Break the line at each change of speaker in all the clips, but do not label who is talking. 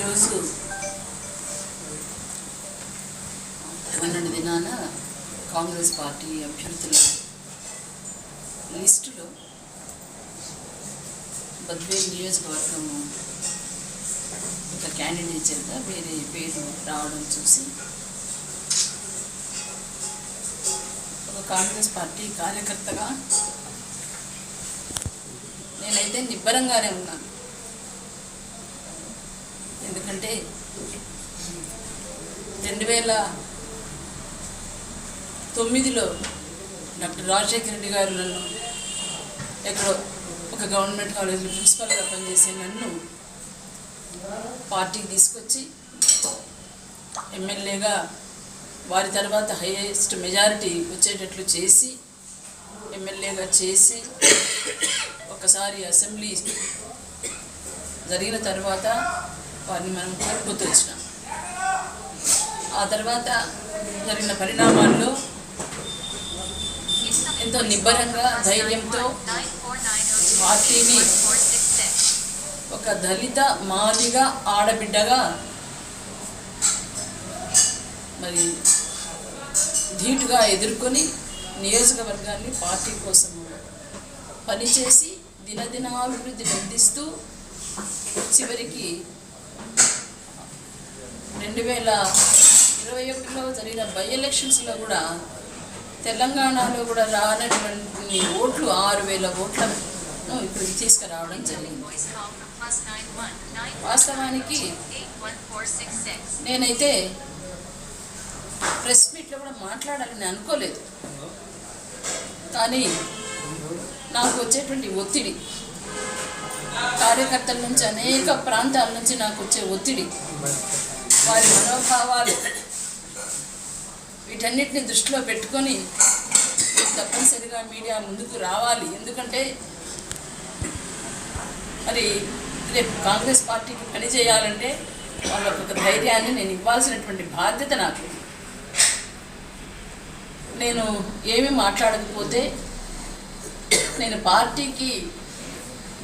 ఈరోజు పన్నెండు దినాన కాంగ్రెస్ పార్టీ అభ్యర్థుల లిస్టులో బద్వేల్ నియోజకవర్గము ఒక క్యాండిడేచర్గా వేరే పేరు రావడం చూసి ఒక కాంగ్రెస్ పార్టీ కార్యకర్తగా నేనైతే నిబ్బరంగానే ఉన్నాను. ఎందుకంటే రెండు వేల తొమ్మిదిలో డాక్టర్ రాజశేఖర రెడ్డి గారు నన్ను ఎక్కడో ఒక గవర్నమెంట్ కాలేజీలో ప్రిన్సిపల్గా పనిచేసే నన్ను పార్టీకి తీసుకొచ్చి ఎమ్మెల్యేగా వారి తర్వాత హైయెస్ట్ మెజారిటీ వచ్చేటట్లు చేసి ఎమ్మెల్యేగా చేసి ఒకసారి అసెంబ్లీ జరిగిన తర్వాత వారిని మనం కోల్పోతూ వచ్చినాం. ఆ తర్వాత జరిగిన పరిణామాల్లో ఎంతో నిబ్బరంగా ధైర్యంతో పార్టీని ఒక దళిత మాదిగా ఆడబిడ్డగా మరి ధీటుగా ఎదుర్కొని నియోజకవర్గాన్ని పార్టీ కోసం పనిచేసి దినదినాభివృద్ధి అందిస్తూ చివరికి రెండు వేల ఇరవై ఒకటిలో జరిగిన బై ఎలక్షన్స్లో కూడా తెలంగాణలో కూడా రానటువంటి ఓట్లు ఆరు వేల ఓట్లను ఇప్పుడు తీసుకురావడం జరిగింది. వాస్తవానికి నేనైతే ప్రెస్ మీట్లో కూడా మాట్లాడాలని అనుకోలేదు. కానీ నాకు వచ్చేటువంటి ఒత్తిడి. కార్యకర్తల నుంచి అనేక ప్రాంతాల నుంచి నాకు వచ్చే ఒత్తిడి. వారి మనోభావాలు వీటన్నిటిని దృష్టిలో పెట్టుకొని తప్పనిసరిగా మీడియా ముందుకు రావాలి. ఎందుకంటే మరి రేపు కాంగ్రెస్ పార్టీకి పని చేయాలంటే వాళ్ళకు ఒక ధైర్యాన్ని నేను ఇవ్వాల్సినటువంటి బాధ్యత నాకు. నేను ఏమి మాట్లాడకపోతే నేను పార్టీకి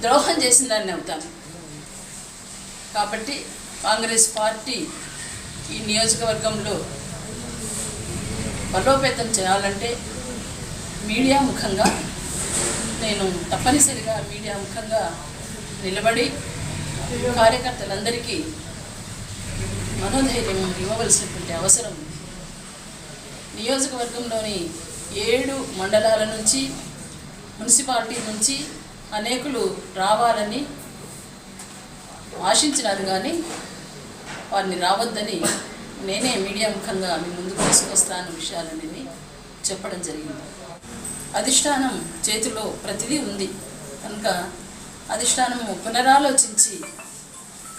ద్రోహం చేసిన దాన్ని అవుతాను కాబట్టి కాంగ్రెస్ పార్టీ ఈ నియోజకవర్గంలో బలోపేతం చేయాలంటే మీడియా ముఖంగా నేను తప్పనిసరిగా మీడియా ముఖంగా నిలబడి కార్యకర్తలందరికీ మనోధైర్యం ఇవ్వవలసినటువంటి అవసరం ఉంది. నియోజకవర్గంలోని ఏడు మండలాల నుంచి మున్సిపాలిటీ నుంచి అనేకులు రావాలని ఆశించినారు కానీ వారిని రావద్దని నేనే మీడియా ముఖంగా మీ ముందుకు తీసుకొస్తాను విషయాలని చెప్పడం జరిగింది. అధిష్టానం చేతిలో ప్రతిదీ ఉంది. కనుక అధిష్టానము పునరాలోచించి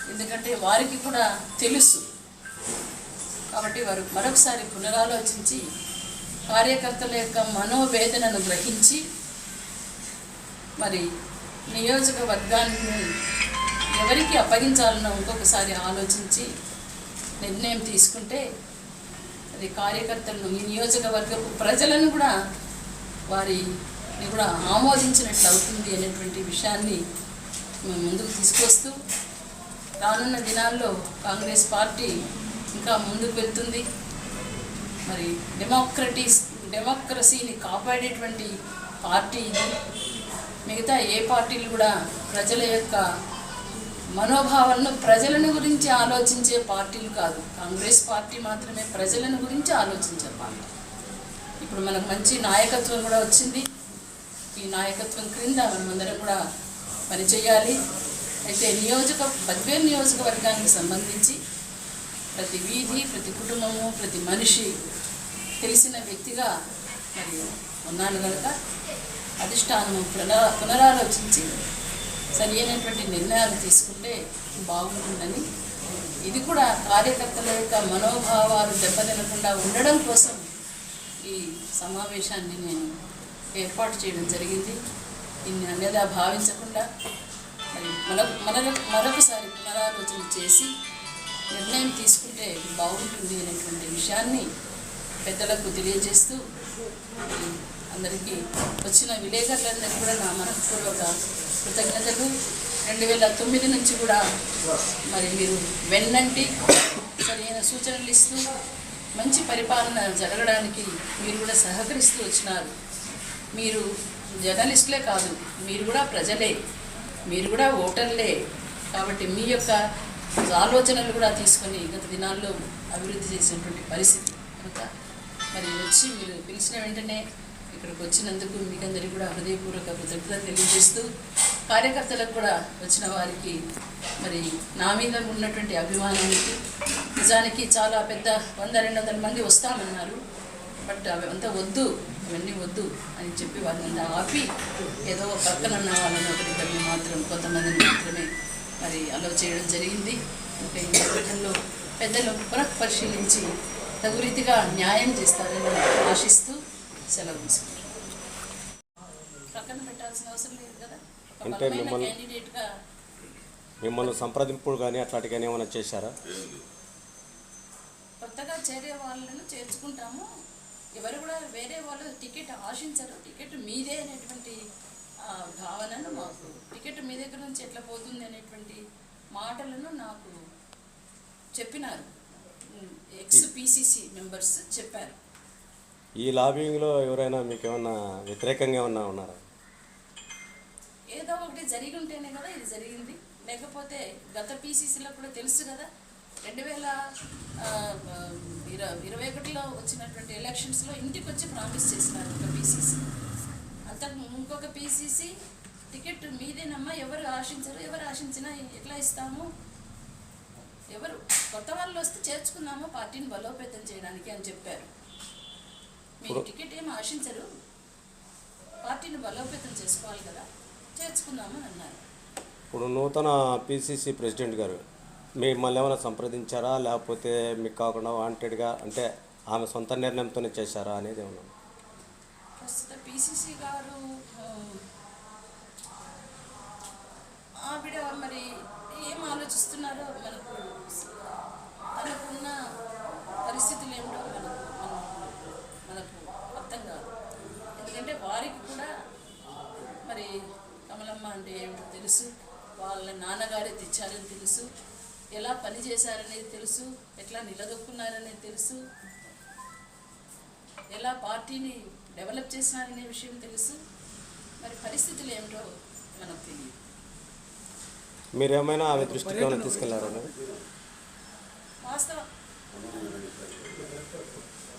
ఎందుకంటే వారికి కూడా తెలుసు. కాబట్టి వారు మరొకసారి పునరాలోచించి కార్యకర్తల యొక్క మనోవేదనను గ్రహించి మరి నియోజకవర్గాన్ని ఎవరికి అప్పగించాలనో ఇంకొకసారి ఆలోచించి నిర్ణయం తీసుకుంటే అది కార్యకర్తలను ఈ నియోజకవర్గపు ప్రజలను కూడా వారిని కూడా ఆమోదించినట్లు అవుతుంది అనేటువంటి విషయాన్ని మేము ముందుకు తీసుకొస్తూ రానున్న దినాల్లో కాంగ్రెస్ పార్టీ ఇంకా ముందుకు వెళ్తుంది. మరి డెమోక్రటీస్ డెమోక్రసీని కాపాడేటువంటి పార్టీ ఇది. మిగతా ఏ పార్టీలు కూడా ప్రజల యొక్క మనోభావాలను ప్రజలను గురించి ఆలోచించే పార్టీలు కాదు. కాంగ్రెస్ పార్టీ మాత్రమే ప్రజలను గురించి ఆలోచించే పార్టీ. ఇప్పుడు మనకు మంచి నాయకత్వం కూడా వచ్చింది. ఈ నాయకత్వం క్రింద మనమందరం కూడా పనిచేయాలి అయితే నియోజక బద్వేల్ నియోజకవర్గానికి సంబంధించి ప్రతి వీధి ప్రతి కుటుంబము ప్రతి మనిషి తెలిసిన వ్యక్తిగా మరి ఉన్నాను కనుక అధిష్టానము పునరా పునరాలోచించి సరి అయినటువంటి నిర్ణయాలు తీసుకుంటే బాగుంటుందని. ఇది కూడా కార్యకర్తల యొక్క మనోభావాలు దెబ్బతినకుండా ఉండడం కోసం ఈ సమావేశాన్ని నేను ఏర్పాటు చేయడం జరిగింది. దీన్ని అన్నదా భావించకుండా మరి మనకు మన మరొకసారి పునరాలోచన చేసి నిర్ణయం తీసుకుంటే బాగుంటుంది అనేటువంటి విషయాన్ని పెద్దలకు తెలియజేస్తూ అందరికీ వచ్చిన విలేకరులందరికీ కూడా నా మనపూర్వక కృతజ్ఞతలు. రెండు వేల తొమ్మిది నుంచి కూడా మరి మీరు వెన్నంటి సరైన సూచనలు ఇస్తూ మంచి పరిపాలన జరగడానికి మీరు కూడా సహకరిస్తూ వచ్చినారు. మీరు జర్నలిస్టులే కాదు మీరు కూడా ప్రజలే మీరు కూడా ఓటర్లే. కాబట్టి మీ యొక్క ఆలోచనలు కూడా తీసుకొని గత దినాల్లో అభివృద్ధి చేసినటువంటి పరిస్థితి కనుక మరి వచ్చి మీరు పిలిచిన వెంటనే ఇక్కడికి వచ్చినందుకు మీకందరికీ కూడా హృదయపూర్వక కృతజ్ఞతలు తెలియజేస్తూ కార్యకర్తలకు కూడా వచ్చిన వారికి మరి నా మీద ఉన్నటువంటి అభిమానానికి నిజానికి చాలా పెద్ద వంద రెండు వందల మంది వస్తామన్నారు. బట్ అవి అంతా వద్దు అవన్నీ వద్దు అని చెప్పి వాళ్ళని ఆపి ఏదో పక్కన ఉన్న వాళ్ళని ఒకరిద్దరిని మాత్రం కొంతమందిని మాత్రమే మరి అలో చేయడం జరిగింది. ఇంకా పెద్దలు పునః పరిశీలించి తగు రీతిగా న్యాయం చేస్తారని ఆశిస్తూ సెలవు పక్కన పెట్టాల్సిన అవసరం లేదు కదా?
అంటే మిమ్మల్ని- మిమ్మల్ని సంప్రదింపులు కానీ అట్లాంటి కానీ ఏమైనా చేశారా?
కొత్తగా చేరే వాళ్ళను చేర్చుకుంటాము. ఎవరు కూడా వేరే వాళ్ళు టికెట్ ఆశించరు. టికెట్ మీదే అనేటువంటి భావనను మాకు టికెట్ మీ దగ్గర నుంచి ఎట్లా పోతుంది అనేటువంటి మాటలను నాకు చెప్పినారు. ఎక్స్ పిసిసి మెంబర్స్ చెప్పారు.
ఈ లాబింగ్లో ఎవరైనా మీకు ఏమన్నా వ్యతిరేకంగా ఏమన్నా ఉన్నారా?
ఏదో ఒకటి జరిగి ఉంటేనే కదా ఇది జరిగింది. లేకపోతే గత పీసీసీలో కూడా తెలుసు కదా రెండు వేల ఇరవై ఇరవై ఒకటిలో వచ్చినటువంటి ఎలక్షన్స్లో ఇంటికి వచ్చి ప్రామిస్ చేసినారు ఒక పీసీసీ. అంతకు ఇంకొక పీసీసీ టికెట్ మీదేనమ్మా ఎవరు ఆశించరు ఎవరు ఆశించినా ఎట్లా ఇస్తాము? ఎవరు కొత్త వాళ్ళు వస్తే చేర్చుకున్నాము పార్టీని బలోపేతం చేయడానికి అని చెప్పారు. మీరు టికెట్ ఏం ఆశించరు. పార్టీని బలోపేతం చేసుకోవాలి కదా చేర్చుకుందామని అన్నారు.
ఇప్పుడు నూతన పిసిసి ప్రెసిడెంట్ గారు మిమ్మల్ని ఏమైనా సంప్రదించారా? లేకపోతే మీకు కాకుండా వాంటెడ్గా అంటే ఆమె సొంత నిర్ణయంతోనే చేశారా అనేది ఏమన్నా?
ప్రస్తుత పిసిసి గారు ఆవిడ మరి ఏం ఆలోచిస్తున్నారో మనకు తనకున్న పరిస్థితులు ఏమిటో మనకు మనకు మనకు అర్థం కాదు ఎందుకంటే వారికి కూడా మరి కమలమ్మ అంటే ఏమిటో తెలుసు. వాళ్ళ నాన్నగారే తెచ్చారని తెలుసు. ఎలా పని చేశారనేది తెలుసు. ఎట్లా నిలదొక్కున్నారనేది తెలుసు. ఎలా పార్టీని డెవలప్ చేసినారనే విషయం తెలుసు. మరి పరిస్థితులు ఏమిటో మనకు తెలియదు.
మీరు ఏమైనా ఆమె దృష్టికి ఏమైనా తీసుకెళ్ళారా?
వాస్తవం.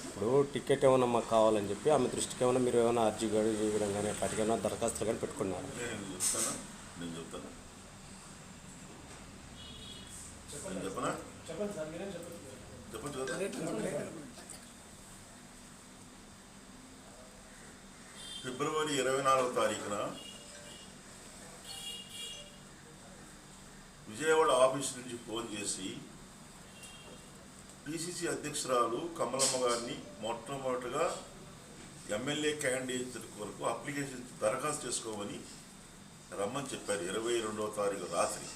ఇప్పుడు టికెట్ ఏమైనా మాకు కావాలని చెప్పి ఆమె దృష్టికి ఏమైనా మీరు ఏమైనా అర్జీ గడి చేయడం కానీ ఏమైనా దరఖాస్తులు కానీ పెట్టుకున్నారా?
ఫిబ్రవరి ఇరవై నాలుగో తారీఖున విజయవాడ ఆఫీస్ నుంచి ఫోన్ చేసి పిసిసి అధ్యక్షురాలు కమలమ్మ గారిని మొట్టమొదటిగా ఎమ్మెల్యే క్యాండిడేట్ కొరకు అప్లికేషన్ దరఖాస్తు చేసుకోమని రమ్మని చెప్పారు. ఇరవై రెండవ తారీఖు రాత్రి.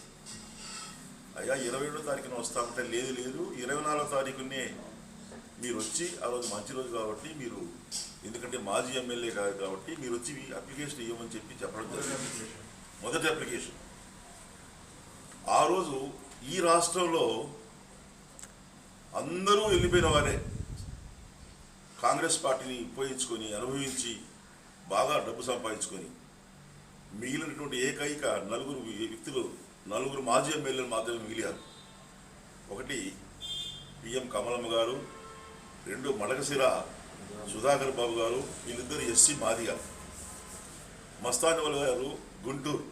అయ్యా ఇరవై రెండో తారీఖున వస్తామంటే లేదు లేదు. ఇరవై నాలుగో తారీఖునే మీరు వచ్చి ఆ రోజు మంచి రోజు కాబట్టి మీరు ఎందుకంటే మాజీ ఎమ్మెల్యే కాదు కాబట్టి మీరు వచ్చి మీ అప్లికేషన్ ఇవ్వమని చెప్పి చెప్పడం జరిగింది. మొదటి అప్లికేషన్. ఆ రోజు ఈ రాష్ట్రంలో అందరూ వెళ్ళిపోయిన వారే. కాంగ్రెస్ పార్టీని ఉపయోగించుకొని అనుభవించి బాగా డబ్బు సంపాదించుకొని మిగిలినటువంటి ఏకైక నలుగురు వ్యక్తులు నలుగురు మాజీ ఎమ్మెల్యేలు మాత్రమే మిగిలారు ఒకటి పిఎం కమలమ్మ గారు రెండు మడకసిర సుధాకర్ బాబు గారు వీళ్ళిద్దరు ఎస్సీ మాదిగా. మస్తానివల్ గారు గుంటూరు.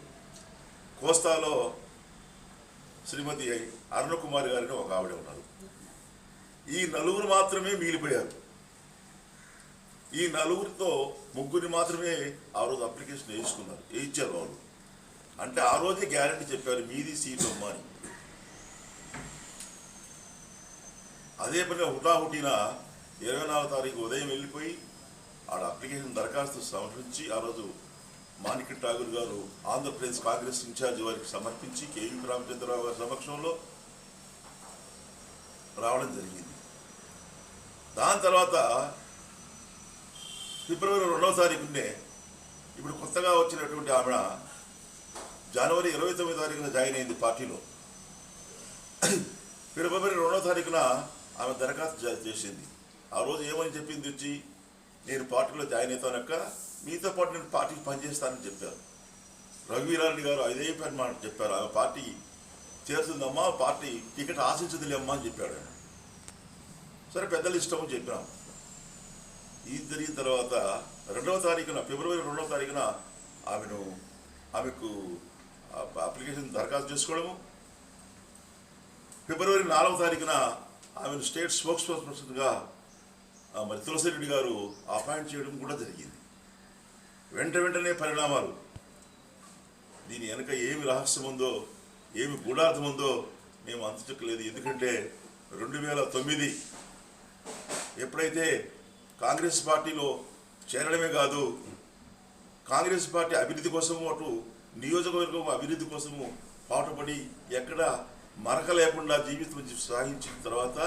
కోస్తాలో శ్రీమతి అరుణకుమారి గారిని ఒక ఆవిడ ఉన్నారు. ఈ నలుగురు మాత్రమే మిగిలిపోయారు. ఈ నలుగురితో ముగ్గురిని మాత్రమే ఆ రోజు అప్లికేషన్ వేయించుకున్నారు. వేయించారు వాళ్ళు. అంటే ఆ రోజే గ్యారంటీ చెప్పారు మీది సీట్ అమ్మా అదే పనిగా హుటాహుటిన ఇరవై నాలుగు తారీఖు ఉదయం వెళ్ళిపోయి ఆడ అప్లికేషన్ దరఖాస్తు సమర్పించి ఆ రోజు మాణిక్య ఠాగూర్ గారు ఆంధ్రప్రదేశ్ కాంగ్రెస్ ఇన్ఛార్జ్ వారికి సమర్పించి కేవీ రామచంద్రరావు గారి సమక్షంలో రావడం జరిగింది. దాని తర్వాత ఫిబ్రవరి రెండవ తారీఖునే ఇప్పుడు కొత్తగా వచ్చినటువంటి ఆమె జనవరి ఇరవై తొమ్మిది తారీఖున జాయిన్ అయింది పార్టీలో. ఫిబ్రవరి రెండవ తారీఖున ఆమె దరఖాస్తు చేసింది. ఆ రోజు ఏమని చెప్పింది వచ్చి నేను పార్టీలో జాయిన్ అవుతానక్క మీతో పాటు నేను పార్టీకి పనిచేస్తానని చెప్పారు. రఘువీరారెడ్డి గారు అదే పని మాట చెప్పారు. ఆమె పార్టీ చేరుతుందమ్మా పార్టీ టికెట్ ఆశించదులేమ్మా అని చెప్పాడు ఆయన. సరే పెద్దలు ఇష్టం చెప్పినాం. చెప్పాం ఇది జరిగిన తర్వాత రెండవ తారీఖున ఫిబ్రవరి రెండవ తారీఖున ఆమెను ఆమెకు ఆ అప్లికేషన్ దరఖాస్తు చేసుకోవడము. ఫిబ్రవరి నాలుగవ తారీఖున ఆమెను స్టేట్ స్పోక్స్ పర్సన్గా మరి తులసిరెడ్డి గారు అపాయింట్ చేయడం కూడా జరిగింది. వెంట వెంటనే పరిణామాలు. దీని వెనక ఏమి రహస్యం ఉందో ఏమి గూఢార్థం ఉందో మేము అంతుచెక్కలేదు ఎందుకంటే రెండు వేల తొమ్మిది ఎప్పుడైతే కాంగ్రెస్ పార్టీలో చేరడమే కాదు కాంగ్రెస్ పార్టీ అభివృద్ధి కోసము అటు నియోజకవర్గం అభివృద్ధి కోసము పాటుపడి ఎక్కడ మరక లేకుండా జీవితం సాగించిన తర్వాత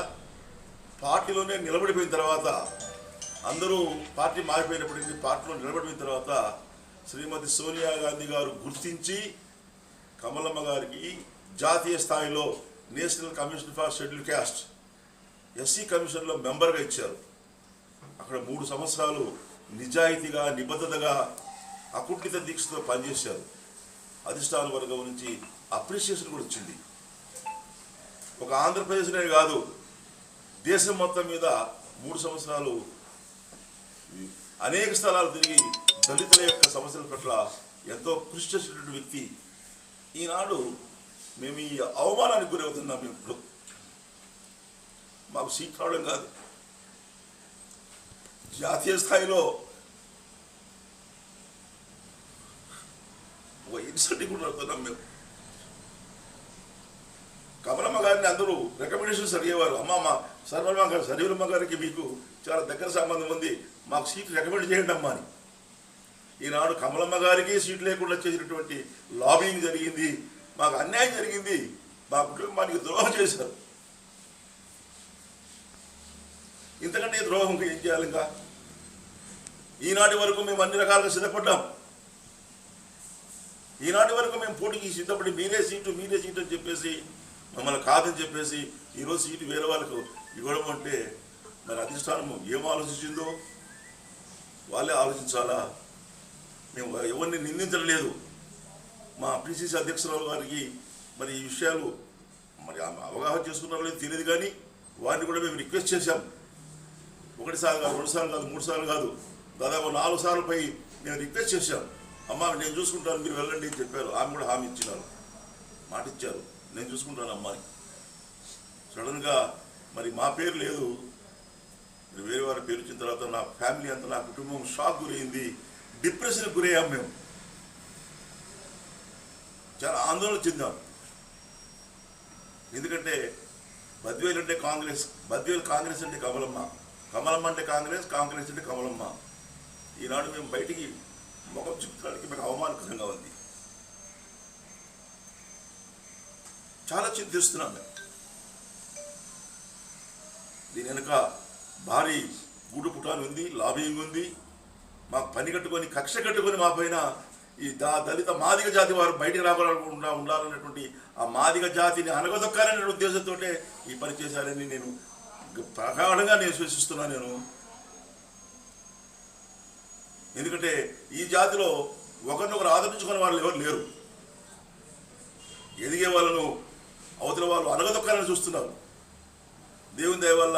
పార్టీలోనే నిలబడిపోయిన తర్వాత అందరూ పార్టీ మారిపోయినప్పటికీ పార్టీలో నిలబడిపోయిన తర్వాత శ్రీమతి సోనియా గాంధీ గారు గుర్తించి కమలమ్మ గారికి జాతీయ స్థాయిలో national commission for schedule caste SC కమిషన్లో మెంబర్గా ఇచ్చారు. అక్కడ మూడు సంవత్సరాలు నిజాయితీగా నిబద్ధతగా అకుంఠిత దీక్షతో పనిచేశారు. అధిష్టాన వర్గం నుంచి అప్రిషియేషన్ కూడా వచ్చింది. ఒక ఆంధ్రప్రదేశ్నే కాదు దేశం మొత్తం మీద మూడు సంవత్సరాలు అనేక స్థలాలు తిరిగి దళితుల యొక్క సమస్యల పట్ల ఎంతో కృషి చేసినటువంటి వ్యక్తి. ఈనాడు మేము ఈ అవమానానికి గురవుతున్నాం మేము ఇప్పుడు మాకు సీట్ రావడం కాదు. జాతీయ స్థాయిలో ఒక ఇన్సెంటివ్ కూడా మేము. కమలమ్మ గారిని అందరూ రికమెండేషన్స్ అడిగేవారు. అమ్మమ్మ మా సర్వమ్మ గారు సరీవమ్మ గారికి మీకు చాలా దగ్గర సంబంధం ఉంది. మాకు సీట్ రికమెండ్ చేయండి అమ్మా అని. ఈనాడు కమలమ్మ గారికి సీట్ లేకుండా చేసినటువంటి లాబింగ్ జరిగింది. మాకు అన్యాయం జరిగింది. మా కుటుంబానికి ద్రోహం చేశారు. ఇంతకంటే ద్రోహం ఏం చేయాలి ఇంకా? ఈనాటి వరకు మేము అన్ని రకాలుగా సిద్ధపడ్డాం. ఈనాటి వరకు మేము పోటీకి సిద్ధపడి మీరే సీటు మీరే సీటు అని చెప్పేసి మమ్మల్ని కాదని చెప్పేసి ఈరోజు సీటు వేరే వాళ్ళకు ఇవ్వడం అంటే మరి అధిష్టానం ఏం ఆలోచించిందో? వాళ్ళే ఆలోచించాలా? మేము ఎవరిని నిందించలేదు. మా పిసిసి అధ్యక్షురాలు గారికి మరి ఈ విషయాలు మరి ఆమె అవగాహన చేసుకున్నారో లేదు తెలియదు కానీ వారిని కూడా మేము రిక్వెస్ట్ చేశాం. ఒకటిసారి కాదు రెండుసార్లు కాదు మూడు సార్లు కాదు. దాదాపు నాలుగు సార్లు పై నేను రిక్వెస్ట్ చేశాం అమ్మ నేను చూసుకుంటాను మీరు వెళ్ళండి అని చెప్పారు. ఆమె కూడా హామీ ఇచ్చినారు. మాట ఇచ్చారు. నేను చూసుకుంటాను అమ్మాని సడన్గా మరి మా పేరు లేదు. మరి వేరే వారి పేరు వచ్చిన తర్వాత నా ఫ్యామిలీ అంతా నా కుటుంబం షాక్ గురైంది. డిప్రెషన్కి గురయ్యాం మేము. చాలా ఆందోళన చెందాం. ఎందుకంటే బద్వేలు అంటే కాంగ్రెస్ బద్వేలు కాంగ్రెస్ అంటే కమలమ్మ. కమలమ్మ అంటే కాంగ్రెస్ కాంగ్రెస్ అంటే కమలమ్మ. ఈనాడు మేము బయటికి ముఖం చూపించడానికి మీకు అవమానకరంగా ఉంది. చాలా చింతిస్తున్నాం మేము. దీని వెనుక భారీ గూడు పుటాలు ఉంది లాబింగ్ ఉంది. మాకు పని కట్టుకొని కక్ష కట్టుకొని మా పైన ఈ దా దళిత మాదిగ జాతి వారు బయటికి రాకుండా ఉండాలన్నటువంటి ఆ మాదిగ జాతిని అనగదొక్కాలనే ఉద్దేశంతో ఈ పని చేశారని నేను ప్రగాఢంగా నేను విశ్వసిస్తున్నా నేను. ఎందుకంటే ఈ జాతిలో ఒకరినొకరు ఆదరించుకునే వాళ్ళు ఎవరు లేరు. ఎదిగే వాళ్ళను అవతల వాళ్ళు అనగదొక్కాలని చూస్తున్నారు. దేవుని దయ వల్ల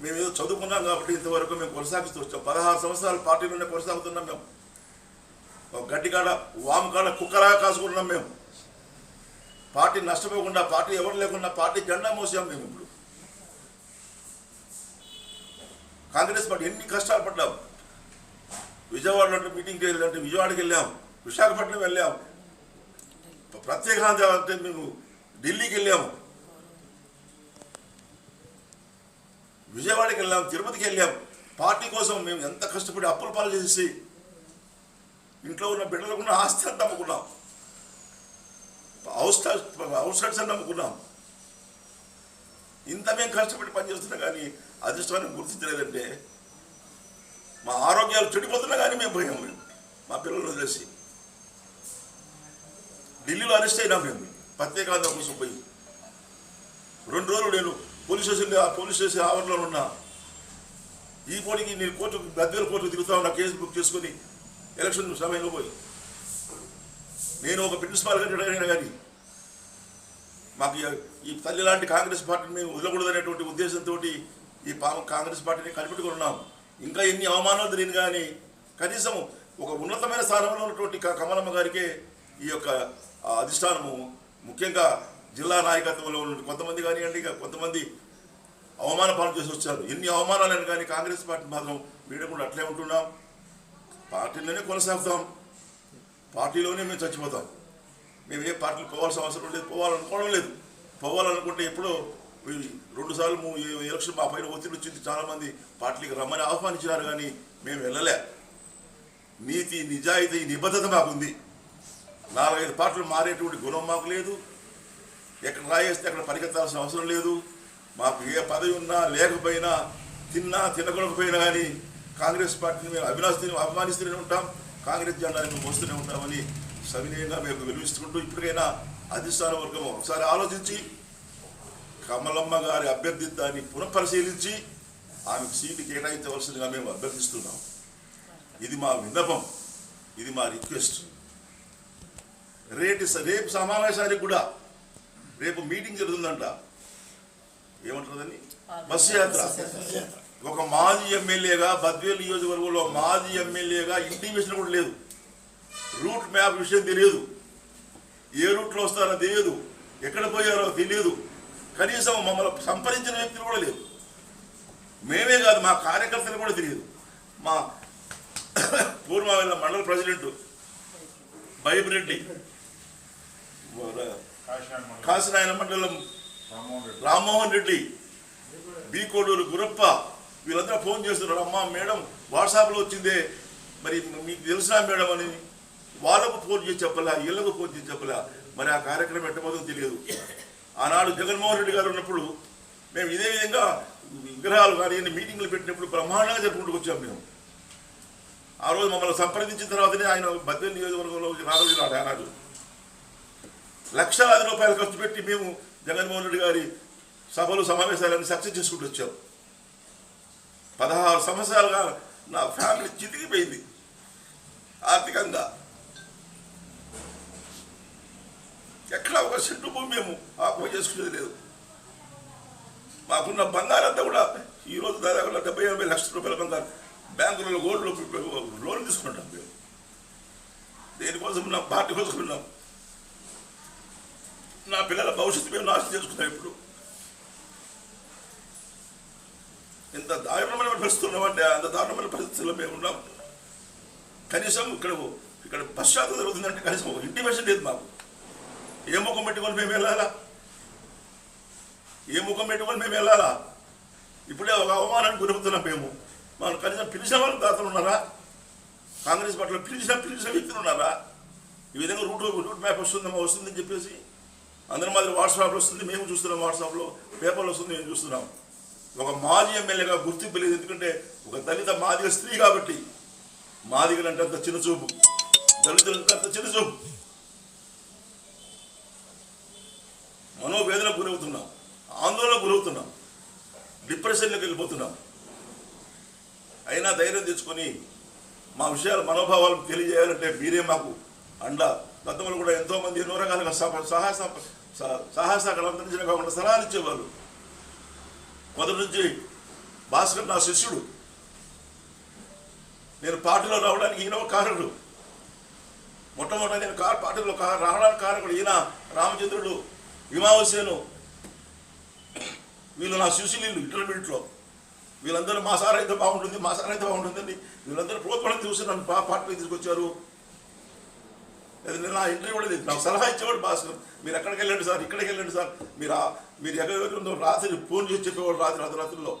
మేము ఏదో చదువుకున్నాం కాబట్టి ఇంతవరకు మేము కొనసాగిస్తూ వచ్చాం. పదహారు సంవత్సరాల పార్టీలోనే కొనసాగుతున్నాం మేము. ఒక గడ్డి కాడ వాము కాడ కుక్కలాగా కాసుకుంటున్నాం మేము. పార్టీ నష్టపోకుండా పార్టీ ఎవరు లేకుండా పార్టీ జెండా మోసాం మేము ఇప్పుడు కాంగ్రెస్ పార్టీ ఎన్ని కష్టాలు పడ్డాం. విజయవాడలో అంటే మీటింగ్కి వెళ్ళాలంటే విజయవాడకి వెళ్ళాం విశాఖపట్నం వెళ్ళాం. ప్రత్యేక అంటే మేము ఢిల్లీకి వెళ్ళాము. విజయవాడకి వెళ్ళాం తిరుపతికి వెళ్ళాం. పార్టీ కోసం మేము ఎంత కష్టపడి అప్పుల పాలు చేసి ఇంట్లో ఉన్న బిడ్డలకు ఉన్న ఆస్తి అని నమ్ముకున్నాం హౌస్ హౌస్ కట్స్ అని నమ్ముకున్నాం ఇంత మేము కష్టపడి పనిచేస్తున్నా కానీ అదృష్టాన్ని గుర్తించలేదంటే మా ఆరోగ్యాలు చెడిపోతున్నా కానీ మేము పోయాము మేము. మా పిల్లలు వదిలేసి. ఢిల్లీలో అరెస్ట్ అయినా మేము. ప్రత్యేకాంత కోసం పోయి. రెండు రోజులు నేను పోలీస్ స్టేషన్ ఆ పోలీస్ స్టేషన్ ఆవరణలో ఉన్నా ఈ పోటీకి నేను కోర్టు గద్దెల కోర్టు తిరుగుతా ఉన్నా కేసు బుక్ చేసుకొని ఎలక్షన్ సమయంలో పోయి. నేను ఒక ప్రిన్సిపాల్ అయినా కానీ మాకు ఈ- తల్లి లాంటి కాంగ్రెస్ పార్టీని మేము వదలకూడదనేటువంటి ఉద్దేశంతో ఈ పా- కాంగ్రెస్ పార్టీని కనిపెట్టుకుని ఉన్నాం ఇంకా ఎన్ని అవమానాలు తిరిగి కానీ కనీసం ఒక ఉన్నతమైన స్థానంలో ఉన్నటువంటి కమలమ్మ గారికే ఈ యొక్క అధిష్టానము ముఖ్యంగా జిల్లా నాయకత్వంలో ఉన్న కొంతమంది కానివ్వండి ఇక కొంతమంది అవమాన పాలన చేసి వచ్చారు. ఎన్ని అవమానాలను కానీ కాంగ్రెస్ పార్టీ మాత్రం వీడకుండా అట్లే ఉంటున్నాం. పార్టీలోనే కొనసాగుతాం. పార్టీలోనే మేము చచ్చిపోతాం. మేము ఏ పార్టీలు పోవాల్సిన అవసరం లేదు పోవాలనుకోవడం లేదు. పోవాలనుకుంటే ఎప్పుడో రెండుసార్లు మూడు ఈ ఎలక్షన్ మా పైన ఒత్తిడి వచ్చింది. చాలామంది పార్టీకి రమ్మని ఆహ్వానించినారు కానీ మేము వెళ్ళలే. నీతి నిజాయితీ నిబద్ధత మాకుంది. నాలుగైదు పార్టీలు మారేటువంటి గుణం మాకు లేదు. ఎక్కడ రాయేస్తే అక్కడ పరిగెత్తాల్సిన అవసరం లేదు. మాకు ఏ పదవి ఉన్నా లేకపోయినా తిన్నా తినకపోయినా కానీ కాంగ్రెస్ పార్టీని మేము అభినాస్తూనే అభిమానిస్తూనే ఉంటాం. కాంగ్రెస్ జెండాని మేము మోస్తూనే ఉంటామని సవినయంగా మేము వెలువిస్తుంటూ ఇప్పటికైనా అధిష్టాన వర్గం ఒకసారి ఆలోచించి కమలమ్మ గారి అభ్యర్థిత్వాన్ని పునఃపరిశీలించి ఆమెకు సీటు కేటాయించవలసిందిగా మేము అభ్యర్థిస్తున్నాం. ఇది మా విన్నపం. ఇది మా రిక్వెస్ట్. రేటు రేపు సమావేశానికి కూడా రేపు మీటింగ్ జరుగుతుందంట. ఏమంటుందని బస్సు యాత్ర ఒక మాజీ ఎమ్మెల్యేగా బద్వేలు నియోజకవర్గంలో మాజీ ఎమ్మెల్యేగా ఇంటిమేషన్ కూడా లేదు. రూట్ మ్యాప్ విషయం తెలియదు. ఏ రూట్లో వస్తారో తెలియదు. ఎక్కడ పోయారో తెలియదు. కనీసం మమ్మల్ని సంప్రదించిన వ్యక్తులు కూడా లేదు మేమే కాదు మా కార్యకర్తలు కూడా తెలియదు. మా పూర్వమైన మండల ప్రెసిడెంట్ బైబిరెడ్డి కాశీనాయన మండలం రామ్మోహన్ రెడ్డి బి కోడూరు గురప్ప వీళ్ళందరూ ఫోన్ చేస్తున్నారు. అమ్మా మేడం వాట్సాప్లో వచ్చిందే. మరి మీకు తెలుసా మేడం అని వాళ్ళకు ఫోన్ చేసి చెప్పలా వీళ్ళకు ఫోన్ చేసి చెప్పలా. మరి ఆ కార్యక్రమం ఎట్టబోతుందో తెలియదు. ఆనాడు జగన్మోహన్ రెడ్డి గారు ఉన్నప్పుడు మేము ఇదే విధంగా విగ్రహాలు కానీ మీటింగ్లు పెట్టినప్పుడు బ్రహ్మాండంగా చెప్పుకుంటూ వచ్చాం మేము. ఆ రోజు మమ్మల్ని సంప్రదించిన తర్వాతనే ఆయన బద్వేలు నియోజకవర్గంలోకి రాగలిగినాడు ఆనాడు. లక్షలాది రూపాయలు ఖర్చు పెట్టి మేము జగన్మోహన్ రెడ్డి గారి సభలు సమావేశాలన్నీ సక్సెస్ చేసుకుంటూ వచ్చాం. పదహారు సంవత్సరాలుగా నా ఫ్యామిలీ చితికిపోయింది. ఆర్థికంగా ఎక్కడ ఒక సెంటు భూమి మేము ఆకుపై చేసుకునేది లేదు మాకున్న బంగారం అంతా కూడా ఈ రోజు దాదాపు డెబ్బై ఎనభై లక్షల రూపాయల బంగారం. బ్యాంకులలో గోల్డ్ లోన్ తీసుకుంటాం మేము దేనికోసం నా పార్టీ కోసం ఉన్నాం నా పిల్లల భవిష్యత్తు మేము నాశనం చేసుకున్నాం ఇప్పుడు. ఎంత దారుణమైన పరిస్థితులు ఉన్నామంటే అంత దారుణమైన పరిస్థితుల్లో మేము ఉన్నాం. కనీసం ఇక్కడ ఇక్కడ పశ్చాత్తం జరుగుతుందంటే కనీసం ఇంటిమేషన్ లేదు మాకు. ఏ ముఖం పెట్టుకొని మేము వెళ్ళాలా? ఏ ముఖం పెట్టుకొని మేము వెళ్ళాలా? ఇప్పుడే ఒక అవమానానికి గురవుతున్నాం మేము. మనం కనీసం పిలిచిన వాళ్ళు దాతలు ఉన్నారా? కాంగ్రెస్ పార్టీలో పిలిచిన పిలిచిన వ్యక్తులు ఉన్నారా? ఈ విధంగా రూట్ రూట్ మ్యాప్ వస్తుందమ్మా వస్తుందని చెప్పేసి అందరి మాదిరి వాట్సాప్లో వస్తుంది మేము చూస్తున్నాం వాట్సాప్లో పేపర్లో వస్తుంది మేము చూస్తున్నాం. ఒక మాజీ ఎమ్మెల్యేగా గుర్తింపు లేదు ఎందుకంటే ఒక దళిత మాదిగ స్త్రీ కాబట్టి మాదిగలంటే అంత చిన్న చూపు దళితులంటే అంత చిన్న మనోవేదనకు గురవుతున్నాం. ఆందోళనకు గురవుతున్నాం. డిప్రెషన్లోకి వెళ్ళిపోతున్నాం. అయినా ధైర్యం తెచ్చుకొని మా విషయాలు మనోభావాలు తెలియజేయాలంటే మీరే మాకు అండ. గతంలో కూడా ఎంతోమంది ఎన్నో రకాలుగా సాహస సాహస సహ- కాకుండా సలహాలు ఇచ్చేవాళ్ళు. మొదటి నుంచి భాస్కర్ నా శిష్యుడు. నేను పార్టీలో రావడానికి ఈయన ఒక కారకుడు. మొట్టమొదటి నేను కార్ పార్టీలో కా రావడానికి కారకుడు. ఈయన రామచంద్రుడు హిమావసేను వీళ్ళు నా శిష్యులు ఇంటర్మీడియట్లో వీళ్ళందరూ మా సార్ అయితే బాగుంటుంది మా సార్ అయితే బాగుంటుందని వీళ్ళందరూ ప్రోత్సాహం చూసి నన్ను పా పార్టీకి తీసుకొచ్చారు. నేను నా ఇంటర్వ్యూ కూడా లేదు. నాకు సలహా ఇచ్చేవాడు భాస్కర్. మీరు ఎక్కడికి వెళ్ళండి సార్? ఇక్కడికి వెళ్ళండి సార్. మీరు మీరు ఎక్కడ ఉందో రాత్రి ఫోన్ చేసి చెప్పేవాడు రాత్రి అర్ధరాత్రుల్లో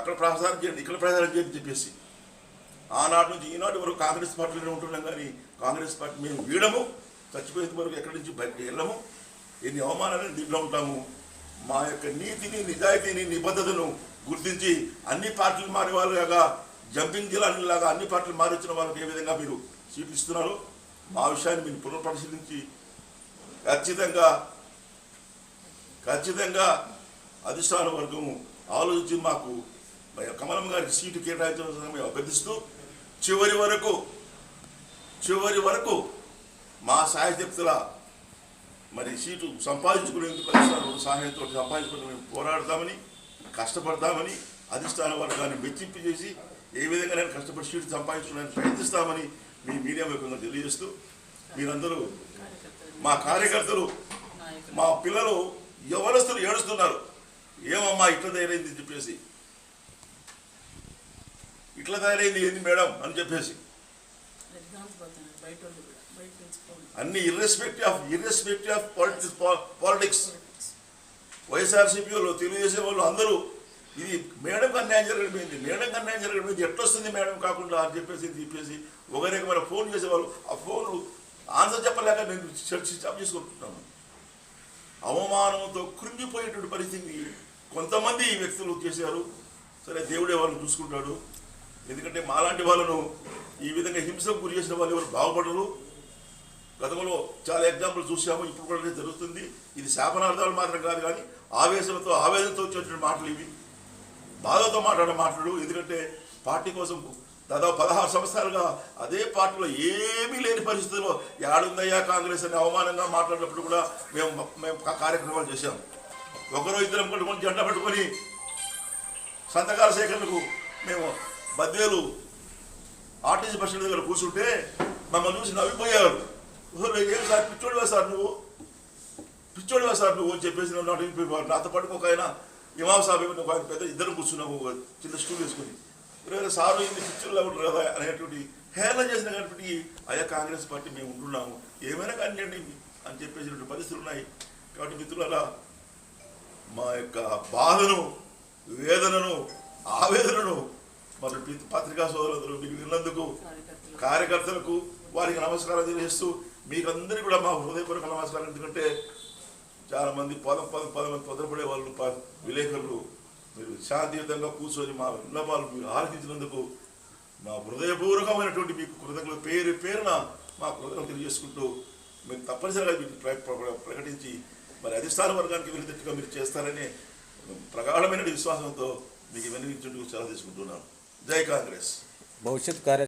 అక్కడ ప్రసారం చేయండి ఇక్కడ ప్రసారం చేయండి చెప్పేసి. ఆనాటి నుంచి ఈనాటి వరకు కాంగ్రెస్ పార్టీలోనే ఉంటున్నాం కానీ కాంగ్రెస్ పార్టీ మేము వీడము. చచ్చిపోయేంత వరకు ఎక్కడి నుంచి బయటకు వెళ్ళము. ఎన్ని అవమానాలను దీంట్లో ఉంటాము. మా యొక్క నీతిని నిజాయితీని నిబద్ధతను గుర్తించి అన్ని పార్టీలు మారే వాళ్ళగా జంపింగ్ జిల్లాలాగా అన్ని పార్టీలు మారి వచ్చిన వాళ్ళకి ఏ విధంగా మీరు చూపిస్తున్నారు? మా విషయాన్ని మీరు పునఃపరిశీలించి ఖచ్చితంగా ఖచ్చితంగా అధిష్టాన వర్గం ఆలోచించి మాకు కమలం గారికి సీటు కేటాయించడం మేము అభ్యర్థిస్తూ చివరి వరకు చివరి వరకు మా సాయశక్తుల మరి సీటు సంపాదించుకునేందుకు అధిష్టాన సహాయంతో సంపాదించుకుని మేము పోరాడతామని కష్టపడతామని అధిష్టాన వర్గాన్ని మెచ్చింపు చేసి ఏ విధంగా నేను కష్టపడి సీటు సంపాదించుకోవడానికి ప్రయత్నిస్తామని మీ మీడియా వైపుగా తెలియజేస్తూ మీరందరూ మా కార్యకర్తలు మా పిల్లలు యవనస్తులు ఏడుస్తున్నారు. ఏమమ్మా ఇట్లా తయారైంది అని చెప్పేసి. ఇట్లా తయారైంది ఏంది మేడం అని చెప్పేసి. అన్ని irrespective of irrespective of politics politics YSRCP వాళ్ళు తెలుగుదేశం వాళ్ళు అందరూ ఇది మేడం అన్యాయం జరగడమైంది మేడం అన్యాయం జరగడమైంది ఎట్లొస్తుంది మేడం కాకుండా అని చెప్పేసి చెప్పేసి ఒక రకమైన ఫోన్ చేసేవాళ్ళు ఆ ఫోన్ ఆన్సర్ చెప్పలేక నేను చర్చ చేసుకుంటున్నాను. అవమానంతో కృంగిపోయేటువంటి పరిస్థితి. కొంతమంది ఈ వ్యక్తులు చేశారు. సరే దేవుడే వాళ్ళని చూసుకుంటాడు. ఎందుకంటే మాలాంటి వాళ్ళను ఈ విధంగా హింసకు గురి చేసిన వాళ్ళు ఎవరు బాగుపడరు. గతంలో చాలా ఎగ్జాంపుల్ చూసాము ఇప్పుడు కూడా జరుగుతుంది. ఇది శాపనార్థాలు మాత్రం కాదు కానీ ఆవేశంతో ఆవేదనతో వచ్చేటువంటి మాటలు ఇవి. బాధతో మాట్లాడే మాటలు ఎందుకంటే పార్టీ కోసం దాదాపు పదహారు సంవత్సరాలుగా అదే పార్టీలో ఏమీ లేని పరిస్థితుల్లో ఏడుందయ్యా కాంగ్రెస్ అని అవమానంగా మాట్లాడినప్పుడు కూడా మేము మేము కార్యక్రమాలు చేశాం. ఒకరో ఇద్దరం కట్టుకొని జెండా పెట్టుకొని సంతకాల సేకరణకు మేము బద్వేలు ఆర్టీసీ బస్సుల దగ్గర కూర్చుంటే మమ్మల్ని చూసి నవ్విపోయారు ఏం సార్ పిచ్చోడివా సార్ నువ్వు? పిచ్చోడివా సార్ నువ్వు అని చెప్పేసి పోయారు. నాతో పాటు ఒక ఆయన ఇమాం సాబ్ ఒక ఆయన పెద్ద ఇద్దరు కూర్చున్నాము చిన్న స్టూల్ వేసుకుని. "ఒరేయ్, సారు ఇది పిచ్చోళ్ళ ఉంటారు కదా అనేటువంటి హేళన చేసిన కాబట్టి అయ్యా కాంగ్రెస్ పార్టీ మేము ఉంటున్నాము. ఏమైనా కానివ్వండి అని చెప్పేసినటువంటి పరిస్థితులు ఉన్నాయి. కాబట్టి మిత్రులారా మా యొక్క బాధను వేదనను ఆవేదనను మరి పత్రికా సోదరులందరూ మీకు విన్నందుకు
కార్యకర్తలు
కార్యకర్తలకు వారికి నమస్కారం తెలియజేస్తూ మీకందరికీ కూడా మా హృదయపూర్వక నమస్కారం ఎందుకంటే చాలామంది పదం పదం పదం మంది తొందరపడే వాళ్ళు విలేకరులు మీరు శాంతియుతంగా కూర్చొని మా విన్నపాలు మీరు ఆలకించినందుకు మా హృదయపూర్వకమైనటువంటి మీకు కృతజ్ఞత పేరు పేరున మా కృతజ్ఞత తెలియజేసుకుంటూ మీరు తప్పనిసరిగా మీకు ప్రకటించి మరి అధిష్టాన వర్గానికి వెళ్ళేటట్టుగా మీరు చేస్తారని ప్రగాఢమైన విశ్వాసంతో మీకు వినియోగించుకుంటూ చాలా తీసుకుంటున్నాను. జై కాంగ్రెస్.
భవిష్యత్ కార్య